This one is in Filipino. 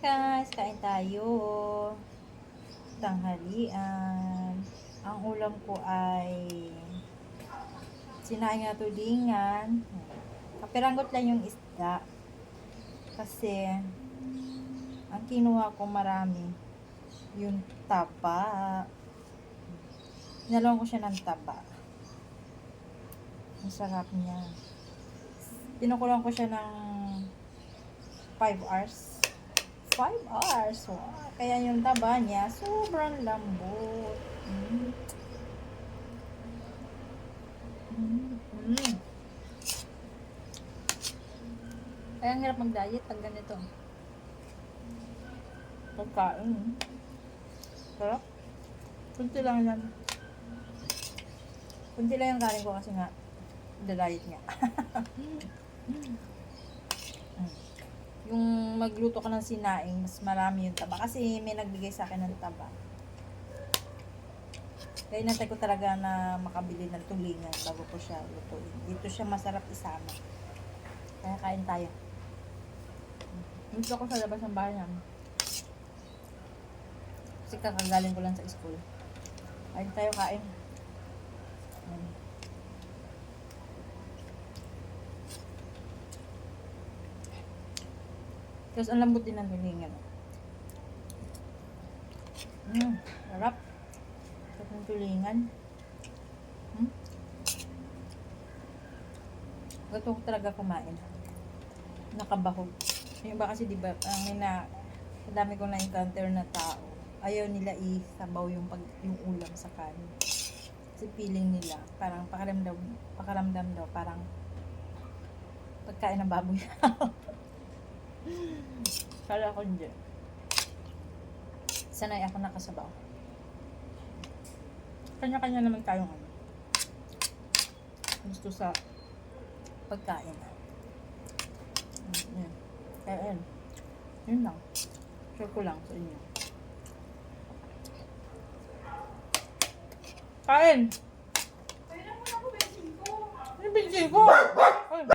guys, kain tayo. Tanghalian. Ang ulam ko ay sinaing na tudingan. Kapiranggot lang yung isda. Kasi ang kinuha ko marami yung taba. Nalawang ko siya ng taba. Ang sarap niya. Pinukulang ko siya ng 5 hours. 5 hours. Wow. Kaya yung taba niya, sobrang lambot. Mm. Mm. Mm. Kaya ang hirap mag-diet pag ganito. Pagkain. Sarap. Kunti lang yan. Kunti lang yung kanin ko kasi nga, the-diet nga. Mm. Yung magluto ka ng sinaing, mas marami yung taba. Kasi may nagbigay sa akin ng taba. Kaya inantay ko talaga na makabili ng tulingan bago ko siya lutuin. Dito siya masarap isama. Kaya kain tayo. Dito ako sa labas ng bahay namin. Kasi kakagaling ko lang sa school. Kain tayo kain. Ayan. Tapos ang lambot din ng tulingan. Mm, sarap. Sarap ng tulingan. Hmm? Gusto ko talaga kumain. Nakabahog. Yung iba kasi di ba, ang may na, ang dami kong na-encounter na tao. Ayaw nila isabaw yung, pag, yung ulam sa kanin. Kasi feeling nila, parang pakaramdam, pakaramdam daw, parang pagkain ng baboy. Kala ko hindi. Sanay ako nakasabaw. Kanya-kanya naman tayong ano. Gusto sa pagkain. Mm, Yan. Kaya yan. Yun lang. Share ko lang sa inyo. Kain! Ko. Ano binigay ko?